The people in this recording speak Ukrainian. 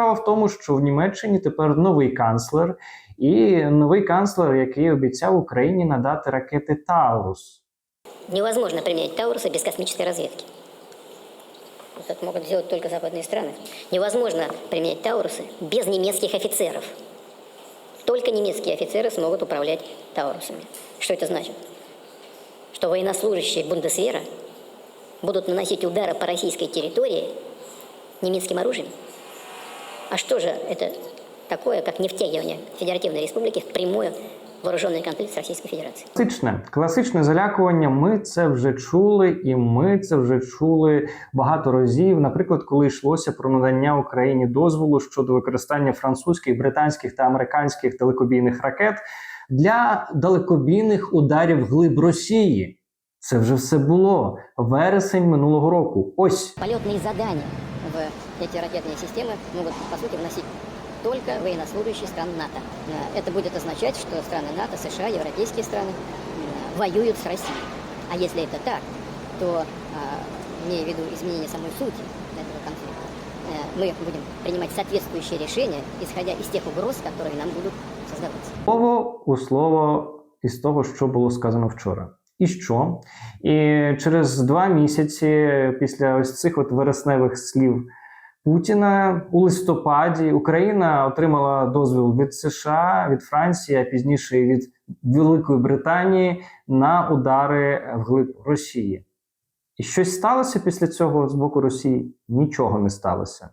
справа в тому, що в Німеччині тепер новий канцлер, і новий канцлер, який обіцяв Україні надати ракети Таурус. Невозможно применять Таурусы без космической разведки. Это могут сделать только западные страны. Невозможно применять Таурусы без немецких офицеров. Только немецкие офицеры смогут управлять Таурусами. Что это значит? Что военнослужащие Бундесвера будут наносить удары по российской территории немецким оружием? А что же это такое, как не втягивание Федеративной Республики в прямой вооруженный конфликт с Российской Федерацией? Класичне, класичне залякування. Ми це вже чули, і ми це вже чули багато разів. Наприклад, коли йшлося про надання Україні дозволу щодо використання французьких, британських та американських далекобійних ракет для далекобійних ударів глиб Росії. Це вже все було вересень минулого року. Ось Полетные задания в эти ракетные системы могут, по сути, вносить только военнослужащие стран НАТО. Э, Это будет означать, что страны НАТО, США, европейские страны м, воюют с Россией. А если это так, то, а, имея в виду изменение самой сути этого конфликта, э, мы будем принимать соответствующие решения, исходя из тех угроз, которые нам будут создаваться. слово у слово із того, що було сказано вчора. І що? І через два місяці після ось цих от вересневих слів Путіна у листопаді Україна отримала дозвіл від США, від Франції, а пізніше від Великої Британії на удари вглиб Росії. І щось сталося після цього з боку Росії? Нічого не сталося.